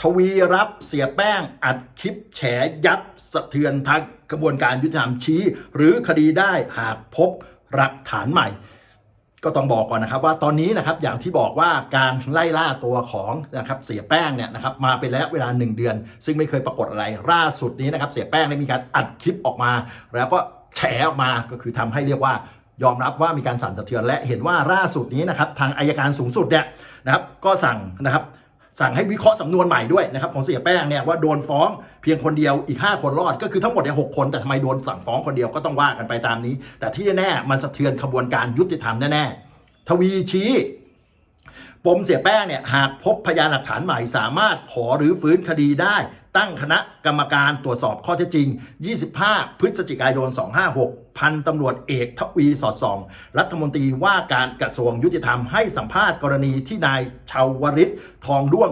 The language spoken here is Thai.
ทวีรับเสียแป้งอัดคลิปแฉยับสะเทือนทางกระบวนการยุติธรรมชี้ หรือคดีได้หากพบหลักฐานใหม่ ก็ต้องบอกก่อนนะครับ ว่าตอนนี้นะครับอย่างที่บอกว่าการไล่ล่าตัวของนะครับเสียแป้งเนี่ยนะครับมาเป็นระยะเวลา 1 เดือน ซึ่งไม่เคยปรากฏอะไรล่าสุดนี้นะครับเสียแป้งได้มีการอัดคลิปออกมา แล้วก็แฉออกมาก็คือทำให้เรียกว่ายอมรับว่ามีการสั่นสะเทือนและเห็นว่าล่าสุดนี้นะครับทางอายการสูงสุดเนี่ยนะครับก็สั่งนะครับ สั่งให้วิเคราะห์สำนวนใหม่ด้วยนะครับของเสียแป้งเนี่ยว่าโดนฟ้องเพียงคนเดียวอีก 5 คนรอด ก็คือทั้งหมดเนี่ยหคน แต่ทำไมโดนสั่งฟ้องคนเดียวก็ต้องว่ากันไปตามนี้ แต่ที่แน่ๆมันสะเทือนขบวนการยุติธรรมแน่ๆทวีชี้ ปมเสียแป้งเนี่ยหากพบพยานหลักฐานใหม่สามารถขอหรือฟื้นคดีได้ ตั้งคณะกรรมการตรวจสอบข้อเท็จจริง 25 พฤศจิกายน 256 พันตำรวจเอกทวีสอดส่อง รัฐมนตรีว่าการกระทรวงยุติธรรมให้สัมภาษณ์กรณีที่นายชาวริตทองด้วง